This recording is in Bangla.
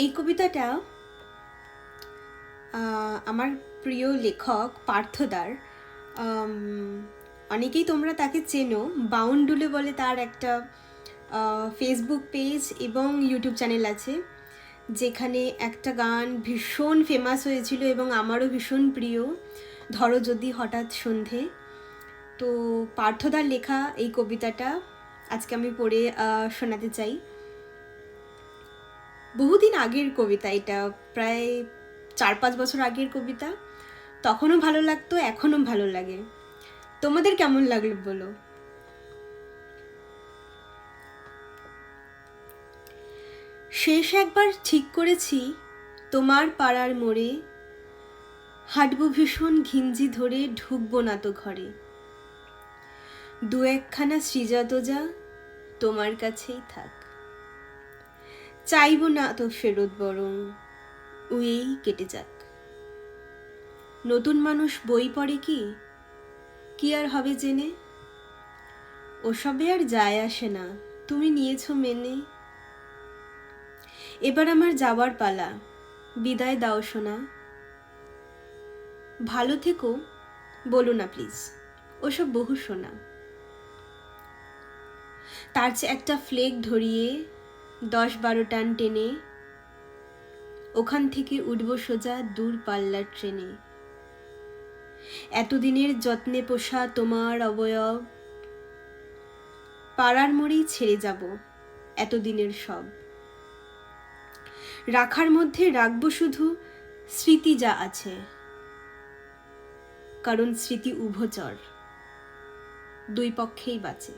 এই কবিতাটা আমার প্রিয় লেখক, পার্থদার অনেকেই তোমরা তাকে চেনো। বাউন্ডুলে বলে তার একটা ফেসবুক পেজ এবং ইউটিউব চ্যানেল আছে, যেখানে একটা গান ভীষণ ফেমাস হয়েছিল এবং আমারও ভীষণ প্রিয়। ধরো যদি হঠাৎ সন্ধে। তো পার্থদার লেখা এই কবিতাটা আজকে আমি পড়ে শোনাতে চাই। বহুদিন আগের কবিতা, এটা প্রায় চার পাঁচ বছর আগের কবিতা। তখনও ভালো লাগতো, এখনও ভালো লাগে। তোমাদের কেমন লাগল বলো? শেষ একবার ঠিক করেছি, তোমার পাড়ার মোড়ে। হাঁটবো ভীষণ ঘিঞ্জি ধরে, ঢুকবো না তো ঘরে। দু একখানা সৃজাতজা তোমার কাছেই থাক। চাইব না তো ফেরত বরং। উয়েই কেটে যাক। নতুন মানুষ বই পড়ে কি? কি আর হবে জেনে? ওসবে আর যায় আসে না। তুমি নিয়েছো মেনে। এবার আমার যাওয়ার পালা। বিদায় দাও শোনা ভালো থেকো। বলো না প্লিজ। ওসব বহু শোনা তার চেয়ে একটা ফ্লেক ধরিয়ে দশ বারো টান টেনে ওখান থেকে উঠব সোজা দূর পাল্লার ট্রেনে। এতদিনের যত্নে পোষা তোমার অবয়ব, পাড়ার মোড়েই ছেড়ে যাব এতদিনের সব। রাখার মধ্যে রাখব শুধু স্মৃতি যা আছে, কারণ স্মৃতি উভচর, দুই পক্ষেই বাঁচে।